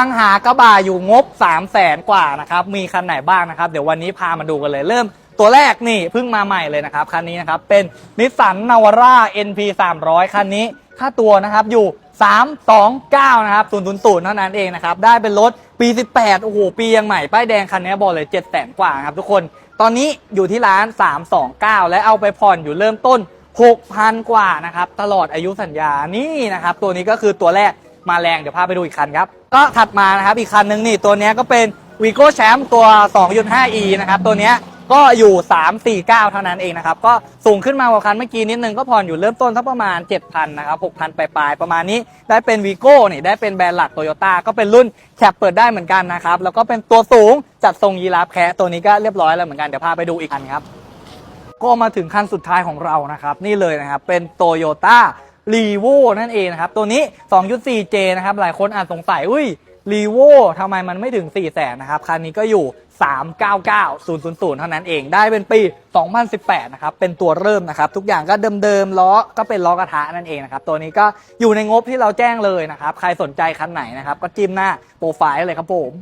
ตั้งหากระบะอยู่งบ 3 0 0แสนกว่านะครับ มีคันไหนบ้างนะครับ เดี๋ยววันนี้พามาดูกันเลย เริ่มตัวแรกนี่เพิ่งมาใหม่เลยนะครับ คันนี้นะครับ เป็นนิสสันนาวาร่า NP 300 คันนี้ ค่าตัวนะครับอยู่ 329 นะครับ000เท่านั้นเองนะครับ ได้เป็นรถปี 18 โอ้โห ปียังใหม่ ป้ายแดงคันนี้บอกเลย 7 0 0แสนกว่าครับทุกคน ตอนนี้อยู่ที่ร้าน 329 และเอาไปผ่อนอยู่เริ่มต้น 6,000 กว่านะครับ ตลอดอายุสัญญา นี่นะครับ ตัวนี้ก็คือตัวแรก มาแรงเดี๋ยวพาไปดูอีกคันครับ ก็ถัดมานะครับอีกคันหนึ่งนี่ตัวนี้ก็เป็น v ีโก้แชมป์ตัว 2.5e นะครับ ตัวนี้ก็อยู่ 349 เท่านั้นเองนะครับ ก็สูงขึ้นมากว่าคันเมื่อกี้นิดนึงก็ผ่อนอยู่เริ่มต้นสักประมาณ 7,000 นะครับ 6,000 ปลายๆ ประมาณนี้ได้เป็น v ีโก้นี่ได้เป็นแบรนด์หลักโตโยต้าก็เป็นรุ่นแคปเปิดได้เหมือนกันนะครับ แล้วก็เป็นตัวสูงจัดทรงยีราฟแคะตัวนี้ก็เรียบร้อยแล้วเหมือนกันเดี๋ยวพาไปดูอีกคันครับก็มาถึงคันสุดท้ายของเรานะครับ นี่เลยนะครับ เป็น t o y o t a r e v o นั่นเองนะครับ ตัวนี้ 2.4J นะครับ หลายคนอาจสงสัย อุ้ย r e v o ทำไมมันไม่ถึง 4 0 0แสนนะครับ คันนี้ก็อยู่ 399 000 เท่านั้นเอง ได้เป็นปี 2018 นะครับ เป็นตัวเริ่มนะครับ ทุกอย่างก็เดิมๆ ล้อก็เป็นล้อกระทะนั่นเองนะครับ ตัวนี้ก็อยู่ในงบที่เราแจ้งเลยนะครับ ใครสนใจคันไหนนะครับ ก็จิ้มหน้าโปรไฟล์เลยครับผม